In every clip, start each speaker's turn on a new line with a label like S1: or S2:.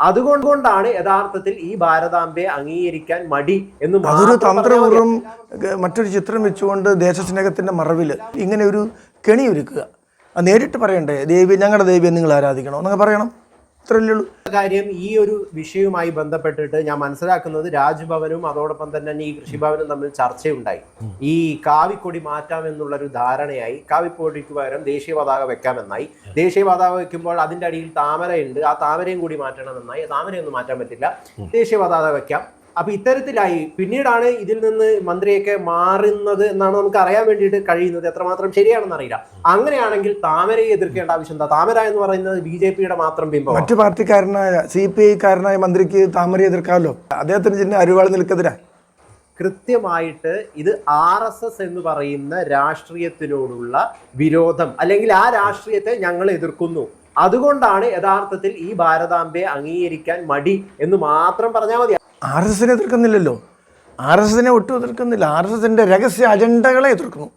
S1: അതുകൊണ്ടാണ് യഥാർത്ഥത്തിൽ ഈ ഭാരതാംബയെ അംഗീകരിക്കാൻ മടി എന്ന്
S2: അതൊരു. തന്ത്രപൂർവം മറ്റൊരു ചിത്രം വെച്ചുകൊണ്ട് ദേശസ്നേഹത്തിന്റെ മറവിൽ ഇങ്ങനെ ഒരു കെണി ഒരുക്കുക. നേരിട്ട് പറയണ്ടേ? ദേവി ഞങ്ങളുടെ ദേവിയെ നിങ്ങൾ ആരാധിക്കണോ എന്നൊക്കെ പറയണം. ഇത്രയല്ലേ ഉള്ളൂ.
S1: കാര്യം ഈ ഒരു വിഷയവുമായി ബന്ധപ്പെട്ടിട്ട് ഞാൻ മനസ്സിലാക്കുന്നത് രാജ്ഭവനും അതോടൊപ്പം തന്നെ ഈ കൃഷിഭവനും തമ്മിൽ ചർച്ചയുണ്ടായി. ഈ കാവിക്കൊടി മാറ്റാം എന്നുള്ളൊരു ധാരണയായി. കാവിക്കൊടിക്ക് പകരം ദേശീയ പതാക വെക്കാമെന്നായി. ദേശീയ പതാക വെക്കുമ്പോൾ അതിന്റെ അടിയിൽ താമരയുണ്ട്. ആ താമരയും കൂടി മാറ്റണമെന്നായി. താമരയൊന്നും മാറ്റാൻ പറ്റില്ല. ദേശീയ പതാക വെക്കാം. അപ്പൊ ഇത്തരത്തിലായി പിന്നീടാണ് ഇതിൽ നിന്ന് മന്ത്രിയൊക്കെ മാറുന്നത് എന്നാണ് നമുക്ക് അറിയാൻ വേണ്ടിയിട്ട് കഴിയുന്നത്. എത്രമാത്രം ശരിയാണെന്ന് അറിയില്ല. അങ്ങനെയാണെങ്കിൽ താമരയെ എതിർക്കേണ്ട ആവശ്യം എന്താ? താമര എന്ന് പറയുന്നത് ബി ജെ പിയുടെ മാത്രം ബിംബം
S2: മറ്റു പാർട്ടിക്കാരനായ സി പി ഐക്കാരനായ മന്ത്രിക്ക് താമരയെ എതിർക്കാമല്ലോ? അദ്ദേഹത്തിന് ചിഹ്നം അരുവാൾ നിൽക്കതിര.
S1: കൃത്യമായിട്ട് ഇത് ആർ എസ് എസ് എന്ന് പറയുന്ന രാഷ്ട്രീയത്തിനോടുള്ള വിരോധം അല്ലെങ്കിൽ ആ രാഷ്ട്രീയത്തെ ഞങ്ങൾ എതിർക്കുന്നു. അതുകൊണ്ടാണ് യഥാർത്ഥത്തിൽ ഈ ഭാരതാംബയെ അംഗീകരിക്കാൻ മടി എന്ന് മാത്രം പറഞ്ഞാൽ മതി.
S2: ആർ എസ് എസിനെ എതിർക്കുന്നില്ലല്ലോ. ആർ എസ് എസിനെ ഒട്ടും എതിർക്കുന്നില്ല. ആർ എസ് എസിന്റെ രഹസ്യ അജണ്ടകളെ എതിർക്കുന്നു.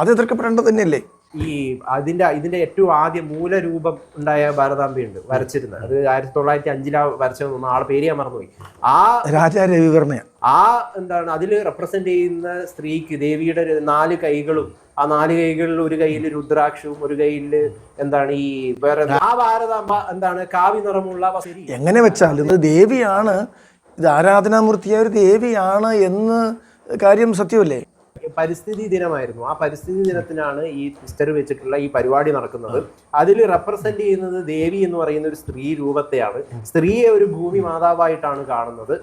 S2: അത് എതിർക്കപ്പെടേണ്ടത് തന്നെയല്ലേ?
S1: ഈ അതിന്റെ ഇതിന്റെ ഏറ്റവും ആദ്യ മൂലരൂപം ഉണ്ടായ ഭാരതാംബയുണ്ട് വരച്ചിരുന്നത്. അത് ആയിരത്തി തൊള്ളായിരത്തി അഞ്ചിലാ വരച്ചത് ആളെ പേര് ഞാൻ മറന്നുപോയി. ആ
S2: രാജാ രവിവർമ്മ
S1: ആ എന്താണ് അതിൽ റെപ്രസെന്റ് ചെയ്യുന്ന സ്ത്രീക്ക് ദേവിയുടെ നാല് കൈകളും ആ നാല് കൈകളിൽ ഒരു കയ്യിൽ രുദ്രാക്ഷവും ഒരു കയ്യിൽ എന്താണ് ഈ വേറെ ആ ഭാരതാംബ എന്താണ് കാവി നിറമുള്ള
S2: എങ്ങനെ വെച്ചാൽ ദേവിയാണ് ഇത് ആരാധനാമൂർത്തിയായ ഒരു ദേവിയാണ് എന്ന് കാര്യം സത്യമല്ലേ?
S1: പരിസ്ഥിതി ദിനമായിരുന്നു. ആ പരിസ്ഥിതി ദിനത്തിനാണ് ഈ ട്വിസ്റ്റർ വെച്ചിട്ടുള്ള ഈ പരിപാടി നടക്കുന്നത്. അതിൽ റെപ്രസെന്റ് ചെയ്യുന്നത് ദേവി എന്ന് പറയുന്ന ഒരു സ്ത്രീ രൂപത്തെയാണ്. സ്ത്രീയെ ഒരു ഭൂമി മാതാവായിട്ടാണ് കാണുന്നത്.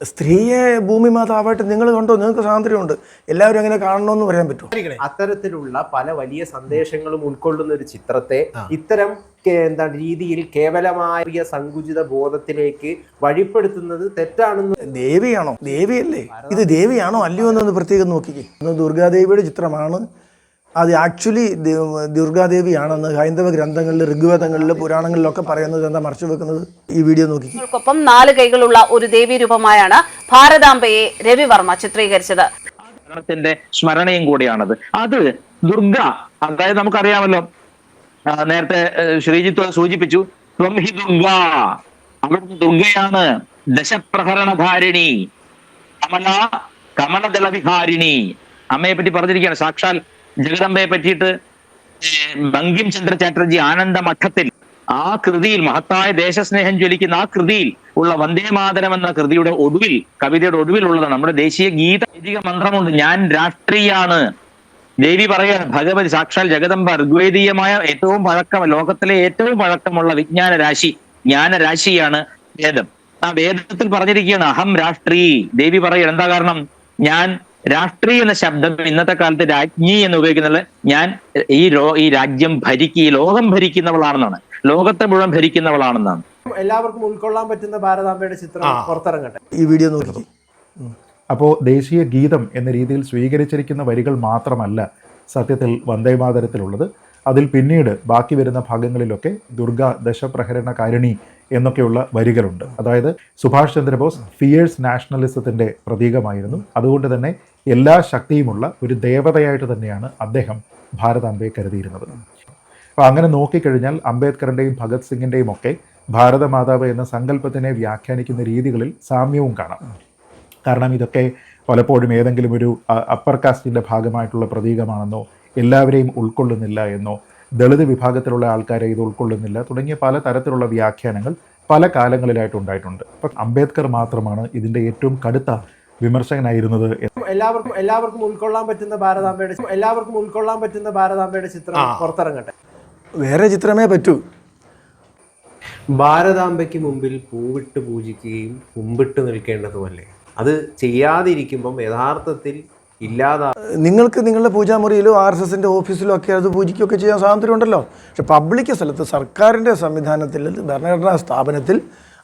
S2: സ്ത്രീയെ ഭൂമി മാതാവായിട്ട് നിങ്ങൾ കണ്ടോ? നിങ്ങൾക്ക് സ്വാതന്ത്ര്യമുണ്ട്. എല്ലാവരും അങ്ങനെ കാണണമെന്ന് പറയാൻ പറ്റും
S1: അത്തരത്തിലുള്ള പല വലിയ സന്ദേശങ്ങളും ഉൾക്കൊള്ളുന്ന ഒരു ചിത്രത്തെ ഇത്തരം എന്താണ് രീതിയിൽ കേവലമായ സങ്കുചിത ബോധത്തിലേക്ക് വഴിപ്പെടുത്തുന്നത് തെറ്റാണെന്ന്
S2: ദേവിയാണോ? ദേവിയല്ലേ? ഇത് ദേവിയാണോ അല്ലയോ എന്നൊന്ന് പ്രത്യേകം നോക്കിക്കേ. ദുർഗാദേവിയുടെ ചിത്രമാണ്. അത് ആക്ച്വലി ദുർഗാദേവിയാണെന്ന് ഹൈന്ദവ ഗ്രന്ഥങ്ങളിൽ ഋഗ്വേദങ്ങളിൽ പുരാണങ്ങളിലൊക്കെ പറയുന്നത് എന്താ മറച്ചു വെക്കുന്നത്? ഈ വീഡിയോ നോക്കി
S3: ഒപ്പം നാല് കൈകളുള്ള ഒരു ദേവീ രൂപമായാണ് ഭാരതാംബയെ രവിവർമ്മ ചിത്രീകരിച്ചത്.
S4: ഭരണത്തിന്റെ സ്മരണയും കൂടിയാണത്. അത് ദുർഗ അതായത് നമുക്കറിയാമല്ലോ നേരത്തെ ശ്രീജിത്ത് സൂചിപ്പിച്ചു ത്വം ഹി ദുർഗ അവിടുന്ന് ദുർഗയാണ് ദശപ്രഹരണധാരിണി കമല കമലദളവിഹാരിണി. അമ്മയെ പറ്റി പറഞ്ഞിരിക്കുകയാണ്. സാക്ഷാൽ ജഗദമ്പയെ പറ്റിയിട്ട് ബങ്കിം ചന്ദ്ര ചാറ്റർജി ആനന്ദ മഠത്തിൽ ആ കൃതിയിൽ മഹത്തായ ദേശസ്നേഹം ജ്വലിക്കുന്ന ആ കൃതിയിൽ ഉള്ള വന്ദേമാതരം എന്ന കൃതിയുടെ ഒടുവിൽ കവിതയുടെ ഒടുവിലുള്ളതാണ് നമ്മുടെ ദേശീയ ഗീത വൈദിക മന്ത്രമുണ്ട്. ഞാൻ രാഷ്ട്രീയാണ്. ദേവി പറയാണ് ഭഗവതി സാക്ഷാൽ ജഗദമ്പ ഋഗ്വേദീയമായ ഏറ്റവും പഴക്കം ലോകത്തിലെ ഏറ്റവും പഴക്കമുള്ള വിജ്ഞാന രാശി ജ്ഞാനരാശിയാണ് വേദം. ആ വേദത്തിൽ പറഞ്ഞിരിക്കുകയാണ് അഹം രാഷ്ട്രീ. ദേവി പറയാണ് എന്താ കാരണം? ഞാൻ രാഷ്ട്രീയ എന്ന ശബ്ദം ഇന്നത്തെ കാലത്ത് രാജ്ഞി എന്ന് ഉപയോഗിക്കുന്നത് ഞാൻ ഈ ലോ ഈ രാജ്യം ഭരിക്കുക ഈ ലോകം ഭരിക്കുന്നവളാണെന്നാണ്. ലോകത്തെ മുഴുവൻ ഭരിക്കുന്നവളാണെന്നാണ്.
S1: എല്ലാവർക്കും ഉൾക്കൊള്ളാൻ പറ്റുന്ന ഭാരതാംബയുടെ ചിത്രം പുറത്തിറങ്ങട്ടെ.
S2: ഈ വീഡിയോ നോക്കി.
S5: അപ്പോൾ ദേശീയ ഗീതം എന്ന രീതിയിൽ സ്വീകരിച്ചിരിക്കുന്ന വരികൾ മാത്രമല്ല സത്യത്തിൽ വന്ദേമാതരത്തിലുള്ളത് അതിൽ പിന്നീട് ബാക്കി വരുന്ന ഭാഗങ്ങളിലൊക്കെ ദുർഗ ദശപ്രഹരണകാരിണി എന്നൊക്കെയുള്ള വരികളുണ്ട്. അതായത് സുഭാഷ് ചന്ദ്രബോസ് ഫിയേഴ്സ് നാഷണലിസത്തിന്റെ പ്രതീകമായിരുന്നു. അതുകൊണ്ട് തന്നെ എല്ലാ ശക്തിയുമുള്ള ഒരു ദേവതയായിട്ട് തന്നെയാണ് അദ്ദേഹം ഭാരതാംബയെ കരുതിയിരുന്നത്. അപ്പോൾ അങ്ങനെ നോക്കിക്കഴിഞ്ഞാൽ അംബേദ്കറിന്റെയും ഭഗത് സിംഗിന്റെയും ഒക്കെ ഭാരതമാതാവ് എന്ന സങ്കല്പത്തിനെ വ്യാഖ്യാനിക്കുന്ന രീതികളിൽ സാമ്യവും കാണാം. കാരണം ഇതൊക്കെ പലപ്പോഴും ഏതെങ്കിലും ഒരു അപ്പർ കാസ്റ്റിന്റെ ഭാഗമായിട്ടുള്ള പ്രതീകമാണെന്നോ എല്ലാവരെയും ഉൾക്കൊള്ളുന്നില്ല എന്നോ ദളിത് വിഭാഗത്തിലുള്ള ആൾക്കാരെ ഇത് ഉൾക്കൊള്ളുന്നില്ല തുടങ്ങിയ പല തരത്തിലുള്ള വ്യാഖ്യാനങ്ങൾ പല കാലങ്ങളിലായിട്ട് ഉണ്ടായിട്ടുണ്ട്. അപ്പം അംബേദ്കർ മാത്രമാണ് ഇതിന്റെ ഏറ്റവും കടുത്ത വിമർശകനായിരുന്നത്
S1: എല്ലാവർക്കും എല്ലാവർക്കും ഉൾക്കൊള്ളാൻ പറ്റുന്ന ഭാരതാംബയുടെ എല്ലാവർക്കും ഉൾക്കൊള്ളാൻ പറ്റുന്ന ഭാരതാംബയുടെ ചിത്രം പുറത്തിറങ്ങട്ടെ.
S2: വേറെ ചിത്രമേ പറ്റൂ.
S1: ഭാരതാംബയ്ക്ക് മുമ്പിൽ പൂവിട്ട് പൂജിക്കുകയും മുമ്പിട്ട് നിൽക്കേണ്ടതുമല്ലേ? അത് ചെയ്യാതിരിക്കുമ്പം യഥാർത്ഥത്തിൽ ഇല്ലാതാ
S2: നിങ്ങൾക്ക് നിങ്ങളുടെ പൂജാമുറിയിലോ ആർ എസ് എസിന്റെ ഓഫീസിലോ ഒക്കെ അത് പൂജിക്കുകയൊക്കെ ചെയ്യാൻ സ്വാതന്ത്ര്യമുണ്ടല്ലോ. പക്ഷെ പബ്ലിക് സ്ഥലത്ത് സർക്കാരിന്റെ സംവിധാനത്തിൽ ഭരണഘടനാ സ്ഥാപനത്തിൽ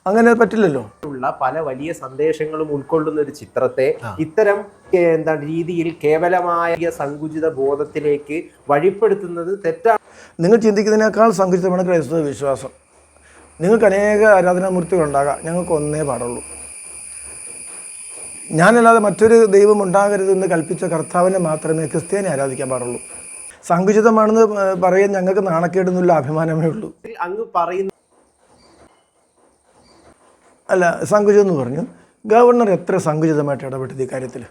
S2: അങ്ങനെ പറ്റില്ലല്ലോ.
S1: ഉള്ള പല വലിയ സന്ദേശങ്ങളും ഉൾക്കൊള്ളുന്ന ഒരു ചിത്രത്തെ ഇത്തരം എന്താണ് രീതിയിൽ കേവലമായ സങ്കുചിത ബോധത്തിലേക്ക് വഴിപ്പെടുത്തുന്നത് തെറ്റാണ്
S2: നിങ്ങൾ ചിന്തിക്കുന്നതിനേക്കാൾ സങ്കുചിതമാണ് ക്രൈസ്തവ വിശ്വാസം. നിങ്ങൾക്ക് അനേക ആരാധനാമൂർത്തികളുണ്ടാകാം. ഞങ്ങൾക്ക് ഒന്നേ പാടുള്ളൂ. ഞാനല്ലാതെ മറ്റൊരു ദൈവം ഉണ്ടാകരുതെന്ന് കൽപ്പിച്ച കർത്താവിനെ മാത്രമേ ക്രിസ്ത്യാനി ആരാധിക്കാൻ പാടുള്ളൂ. സങ്കുചിതമാണെന്ന് പറയാൻ ഞങ്ങൾക്ക് നാണക്കേടുന്നില്ല അഭിമാനമേ ഉള്ളൂ.
S1: അങ്ങ് പറയുന്ന
S2: അല്ല സങ്കുചിതം എന്ന് പറഞ്ഞു. ഗവർണർ എത്ര സങ്കുചിതമായിട്ട് ഇടപെട്ടത് ഈ കാര്യത്തിൽ?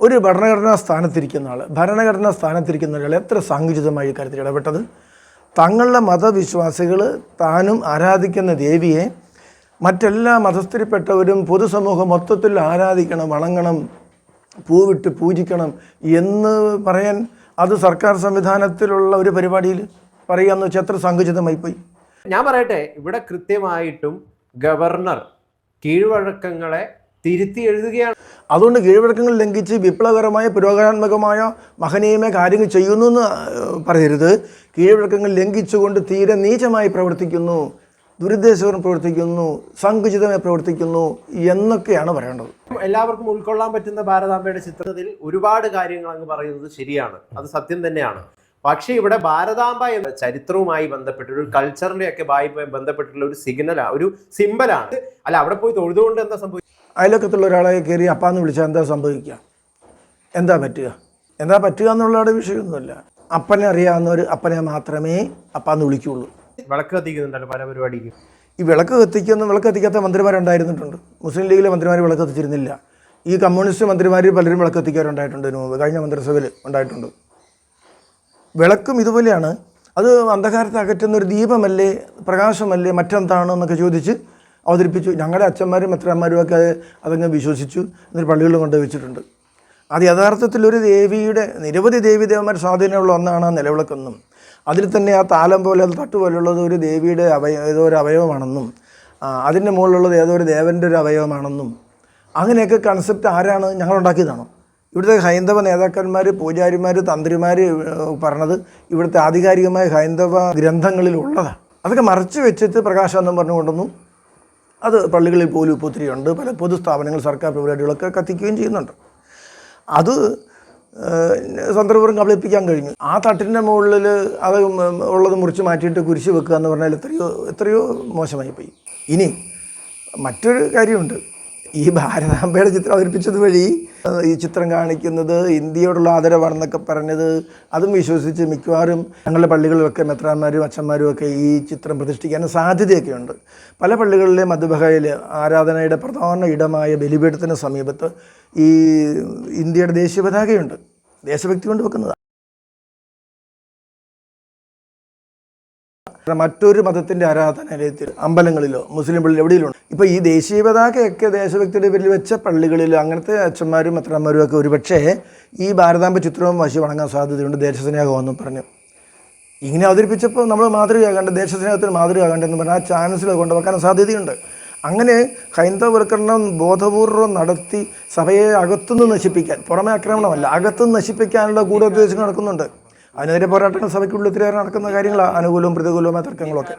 S2: ഒരു ഭരണഘടനാ സ്ഥാനത്തിരിക്കുന്ന ആൾ ഭരണഘടനാ സ്ഥാനത്തിരിക്കുന്ന ഒരാൾ എത്ര സങ്കുചിതമായി ഈ കാര്യത്തിൽ ഇടപെട്ടത്? തങ്ങളുടെ മതവിശ്വാസികൾ താനും ആരാധിക്കുന്ന ദേവിയെ മറ്റെല്ലാ മതസ്ഥരിൽപ്പെട്ടവരും പൊതുസമൂഹം മൊത്തത്തിൽ ആരാധിക്കണം വണങ്ങണം പൂവിട്ട് പൂജിക്കണം എന്ന് പറയാൻ അത് സർക്കാർ സംവിധാനത്തിലുള്ള ഒരു പരിപാടിയിൽ പറയുക എന്ന് വെച്ചാൽ എത്ര സങ്കുചിതമായി പോയി
S1: ഞാൻ പറയട്ടെ ഇവിടെ കൃത്യമായിട്ടും ഗവർണർ കീഴ്വഴക്കങ്ങളെ തിരുത്തി എഴുതുകയാണ്.
S2: അതുകൊണ്ട് കീഴ്വഴക്കങ്ങൾ ലംഘിച്ച് വിപ്ലവകരമായ പുരോഗമനാത്മകമായ മഹനീയമായ കാര്യങ്ങൾ ചെയ്യുന്നു എന്ന് പറയരുത്. കീഴ്വഴക്കങ്ങൾ ലംഘിച്ചുകൊണ്ട് തീരെ നീചമായി പ്രവർത്തിക്കുന്നു ദുരുദ്ദേശപരം പ്രവർത്തിക്കുന്നു സങ്കുചിതമായി പ്രവർത്തിക്കുന്നു എന്നൊക്കെയാണ് പറയേണ്ടത്.
S1: എല്ലാവർക്കും ഉൾക്കൊള്ളാൻ പറ്റുന്ന ഭാരതാംബയുടെ ചിത്രത്തിൽ ഒരുപാട് കാര്യങ്ങൾ അങ്ങ് പറയുന്നത് ശരിയാണ്. അത് സത്യം തന്നെയാണ്. പക്ഷേ ഇവിടെ ഭാരതാംബ എന്ന ചരിത്രവുമായി ബന്ധപ്പെട്ട് ഒരു കൾച്ചറിന്റെ ഒക്കെ ഭാഗമായി ബന്ധപ്പെട്ടിട്ടുള്ള ഒരു സിഗ്നലാണ് ഒരു സിമ്പലാണ് അല്ല അവിടെ പോയി തൊഴുതുകൊണ്ട് എന്താ സംഭവിക്കുക
S2: അയലൊക്കത്തുള്ള ഒരാളെ കയറി അപ്പാന്ന് വിളിച്ചാൽ എന്താ സംഭവിക്കുക? എന്താ പറ്റുക? എന്താ പറ്റുക എന്നുള്ളവരുടെ വിഷയമൊന്നുമില്ല. അപ്പനെ അറിയാവുന്നവർ അപ്പനെ മാത്രമേ അപ്പാന്ന് വിളിക്കുകയുള്ളൂ
S1: വിളക്ക് കത്തിക്കുന്നുണ്ടല്ലോ പല പരിപാടിക്ക്.
S2: ഈ വിളക്ക് കത്തിക്കുന്ന വിളക്ക് കത്തിക്കാത്ത മന്ത്രിമാരുണ്ടായിരുന്നിട്ടുണ്ട് മുസ്ലിം ലീഗിലെ മന്ത്രിമാർ വിളക്ക് കത്തിച്ചിരുന്നില്ല. ഈ കമ്മ്യൂണിസ്റ്റ് മന്ത്രിമാർ പലരും വിളക്ക് കത്തിക്കാറുണ്ടായിട്ടുണ്ട് ഇതിനു മുമ്പ്. കഴിഞ്ഞ മന്ത്രിസഭയിൽ ഉണ്ടായിട്ടുണ്ട്. വിളക്കും ഇതുപോലെയാണ്. അത് അന്ധകാരത്തെ അകറ്റുന്ന ഒരു ദീപമല്ലേ പ്രകാശമല്ലേ മറ്റെന്താണ് എന്നൊക്കെ ചോദിച്ച് അവതരിപ്പിച്ചു. ഞങ്ങളുടെ അച്ഛന്മാരും അത്രമാരും ഒക്കെ അതങ്ങ് വിശ്വസിച്ചു എന്നിട്ട് പള്ളികളിൽ കൊണ്ട് വെച്ചിട്ടുണ്ട്. അത് യഥാർത്ഥത്തിൽ ഒരു ദേവിയുടെ നിരവധി ദേവി ദേവന്മാർ സ്വാധീനമുള്ള ഒന്നാണ് ആ നിലവിളക്കെന്നും. അതിൽ തന്നെ ആ താലം പോലെ അത് തട്ട് പോലുള്ളത് ഒരു ദേവിയുടെ അവയ ഏതോ ഒരു അവയവമാണെന്നും അതിന്റെ മുകളിലുള്ളത് ഏതോ ഒരു ദേവന്റെ ഒരു അവയവമാണെന്നും. അങ്ങനെയൊക്കെ കൺസെപ്റ്റ് ആരാണ് ഞങ്ങൾ ഉണ്ടാക്കിയതാണോ ഇവിടുത്തെ ഹൈന്ദവ നേതാക്കന്മാർ പൂജാരിമാർ തന്ത്രിമാർ പറഞ്ഞത് ഇവിടുത്തെ ആധികാരികമായ ഹൈന്ദവ ഗ്രന്ഥങ്ങളിൽ ഉള്ളതാണ് അതൊക്കെ മറച്ചു വെച്ചിട്ട് പ്രകാശം എന്നും പറഞ്ഞു കൊണ്ടുവന്നു. അത് പള്ളികളിൽ പോലും ഇപ്പോൾ ഒത്തിരിയുണ്ട് പല പൊതുസ്ഥാപനങ്ങൾ സർക്കാർ പരിപാടികളൊക്കെ കത്തിക്കുകയും ചെയ്യുന്നുണ്ട്. അത് സന്ദർഭം കബളിപ്പിക്കാൻ കഴിഞ്ഞു. ആ തട്ടിന്റെ മുകളിൽ അത് ഉള്ളത് മുറിച്ച് മാറ്റിയിട്ട് കുരിശ് വെക്കുക എന്ന് പറഞ്ഞാൽ എത്രയോ എത്രയോ മോശമായി പോയി. ഇനി മറ്റൊരു കാര്യമുണ്ട്. ഈ ഭാരതാംബയുടെ ചിത്രം അവതരിപ്പിച്ചത് വഴി ഈ ചിത്രം കാണിക്കുന്നത് ഇന്ത്യയോടുള്ള ആദരവാണെന്നൊക്കെ പറഞ്ഞത് അതും വിശ്വസിച്ച് മിക്കവാറും ഞങ്ങളുടെ പള്ളികളിലൊക്കെ മെത്രാന്മാരും അച്ഛന്മാരും ഒക്കെ ഈ ചിത്രം പ്രതിഷ്ഠിക്കാൻ സാധ്യതയൊക്കെയുണ്ട് പല പള്ളികളിലെ മധുബഹയിൽ ആരാധനയുടെ പ്രധാന ഇടമായ ബലിപീഠത്തിന് സമീപത്ത് ഈ ഇന്ത്യയുടെ ദേശീയ പതാകയുണ്ട്. ദേശഭക്തി കൊണ്ട് വെക്കുന്നതാണ്. മറ്റൊരു മതത്തിന്റെ ആരാധനാലയത്തിൽ അമ്പലങ്ങളിലോ മുസ്ലിം പള്ളി എവിടെയെങ്കിലും ഇപ്പോൾ ഈ ദേശീയ പതാകയൊക്കെ ദേശഭക്തിയുടെ പേരിൽ വെച്ച പള്ളികളിലോ അങ്ങനത്തെ അച്ഛന്മാരും അത്രമാരും ഒക്കെ ഒരുപക്ഷേ ഈ ഭാരതാംബ ചിത്രവും വശി വണങ്ങാൻ സാധ്യതയുണ്ട് ദേശസ്നേഹമെന്നും പറഞ്ഞു. ഇങ്ങനെ അവതരിപ്പിച്ചപ്പോൾ നമ്മൾ മാതൃകയാകേണ്ട ദേശസ്നേഹത്തിന് മാതൃകയാകേണ്ടതെന്ന് പറഞ്ഞാൽ ആ ചാൻസിൽ കൊണ്ടുവെക്കാൻ സാധ്യതയുണ്ട്. അങ്ങനെ ഹൈന്ദവവൽക്കരണം ബോധപൂർവം നടത്തി സഭയെ അകത്തുനിന്ന് നശിപ്പിക്കാൻ പുറമെ ആക്രമണമല്ല അകത്തുനിന്ന് നശിപ്പിക്കാനുള്ള ഗൂഢോദ്ദേശങ്ങൾ നടക്കുന്നുണ്ട്. അതിനെതിരെ പോരാട്ടങ്ങൾ സഭയ്ക്കുള്ളിൽ ഒത്തിരിയേറെ നടക്കുന്ന കാര്യങ്ങളാണ് അനുകൂലവും പ്രതികൂലവുമായ തർക്കങ്ങളൊക്കെ.